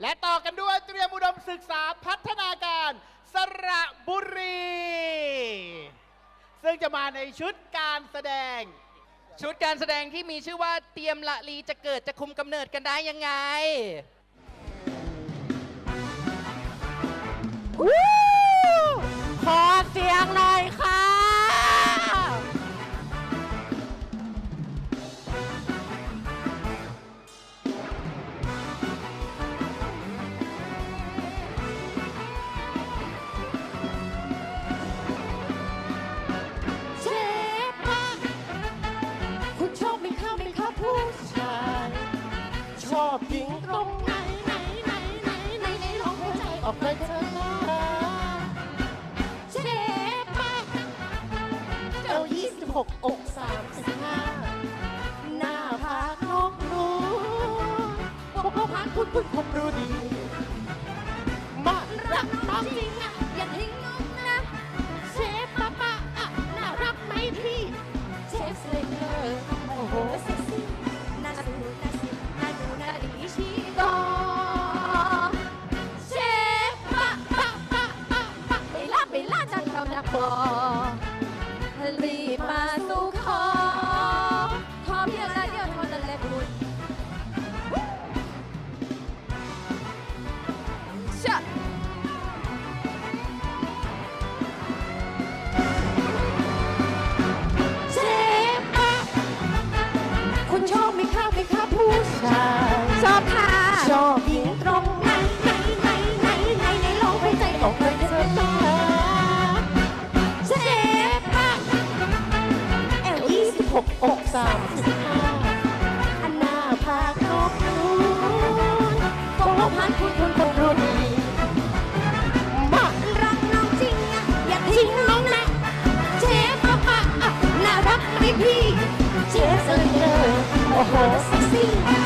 และต่อกันด้วยเตรียมอุดมศึกษาพัฒนาการสระบุรี ซึ่งจะมาในชุดการแสดง ชุดการแสดงที่มีชื่อว่าเตรียมละลีจะเกิดจะคุมกำเนิดกันได้ยังไง อบหญิงตรงไหนไหนไหนไหนไหนไหนลองหัวใจออกไปเถอะเชฟปะเจ้ายี่สิบหกอกสามสิบห้าหน้าผากนกรู้พวกเขาผ่านคุณคุณผมรู้ดี ชาย ชอบค่ะชอบหญิงตรงไหนไหนไหนไหนไหนไหนลองไปใจออกเลยเธอตาเชฟอะเอลยี่สิบหกอกสามสิบห้าอันหน้าผากนกนูนโอ้พันคุณคุณคนรู้ดีมารักน้องจริงอะอย่าทิ้งน้องนะเชฟป้าป้าอะน่ารักไหมพี่เชฟสเลเดอร์โอ้โหเซ็กซี่น่าสูน่าสิ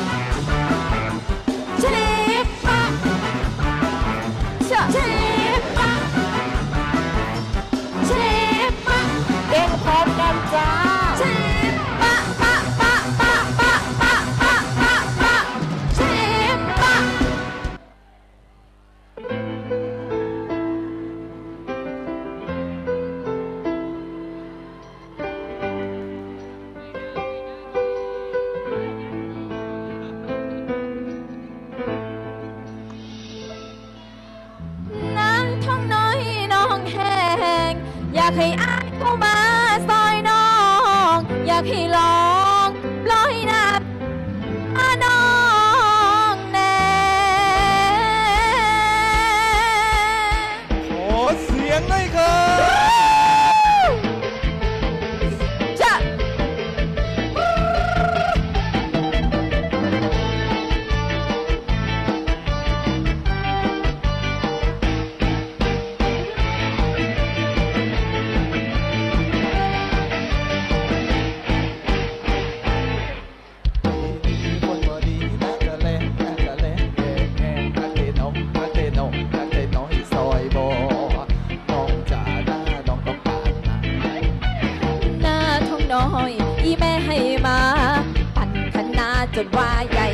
said, why?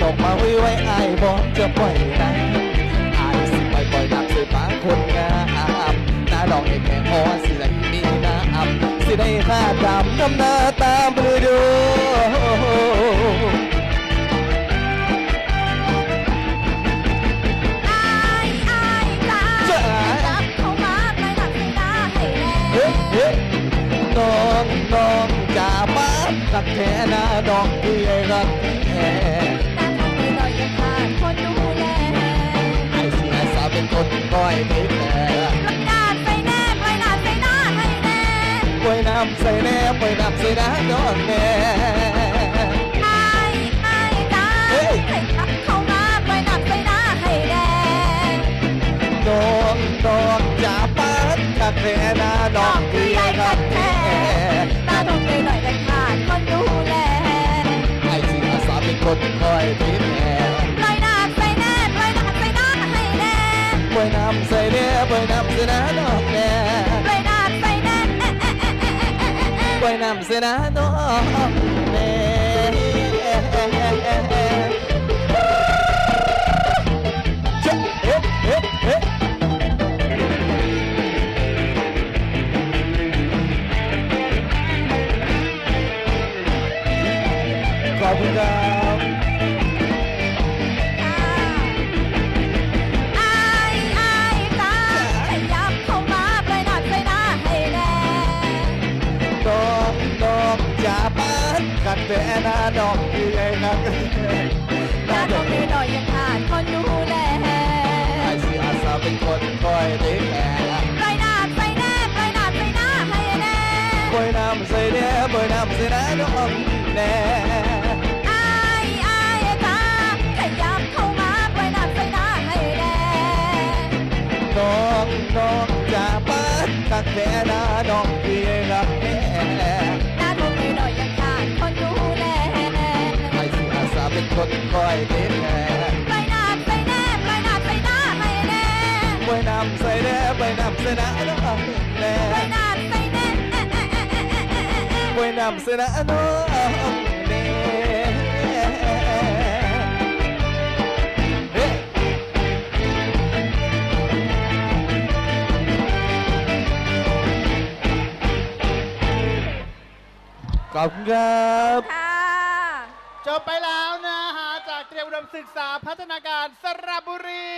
ตกมาไวิไว้อาบอกจะปล่อยนะอาสิปล่อยปล่อยนักสิปาคนงามหน้าดองเอกแม่พอสิได้มีน้ำสิได้ข้าดำน้ำหน้าตามฤดูน้องน้องจะมาตักแค่หน้าดอกที่ไอ้รัก แท้หน้าทองหน่อยๆยังขาดคนดูแลไอ้เสียสาวเป็นคนคอยดูแลลำนาดใส่แน่ปล่อยนาดใส่หน้าให้แน่ปล่อยน้ำใส่แน่ปล่อยน้ำใส่นาดอกแม่ คนคอยดูแลปล่อยนาดใส่แน่ปล่อยนาดใส่หน้าให้แน่ปล่อยน้ำใส่แน่ปล่อยน้ำใส่นาดอกแม่ปล่อยนาดใส่แน่เอ๊ะเอ๊ะเอ๊ะเอ๊ะเอ๊ะเอ๊ะเอ๊ะปล่อยน้ำใส่นาดอกแม่จ๊ะเอ๊ะเอ๊ะเอ๊ะขอบคุณครับ อกจะปัดกัดแต่นาดอกที่ไอ้นักนาทองหน่อยยังขาดคนดูแลไอ้สิอาสาเป็นคนคอยดูแลปล่อยนาใส่แน่ปล่อยนาใส่หน้าให้แน่บอยน้ำใส่แน่บอยน้ำใส่นาดอกแน่ไอ้อ้จ้าขยับเข้ามาปล่อยนาดใส่หน้าให้แน่ดอกดอกจะปัดกัดแต่นาดอกที่ไอ้รัก คนคอยติดแลปล่อยนาดใส่แน่ไปนาดใส่หน้าให้แน่บอยน้ำใส่แน่บอยน้ำใส่นาดอกแน่ไปนาดใส่แน่เอ๊ะเอ๊ะเอ๊ะเอ๊ะเอ๊ะเอ๊ะเอ๊ะบอยน้ำใส่นาดอกแน่ขอบคุณครับ ค่ะ จบไปแล้วนะ ยอุดมศึกษาพัฒนาการสระบุรี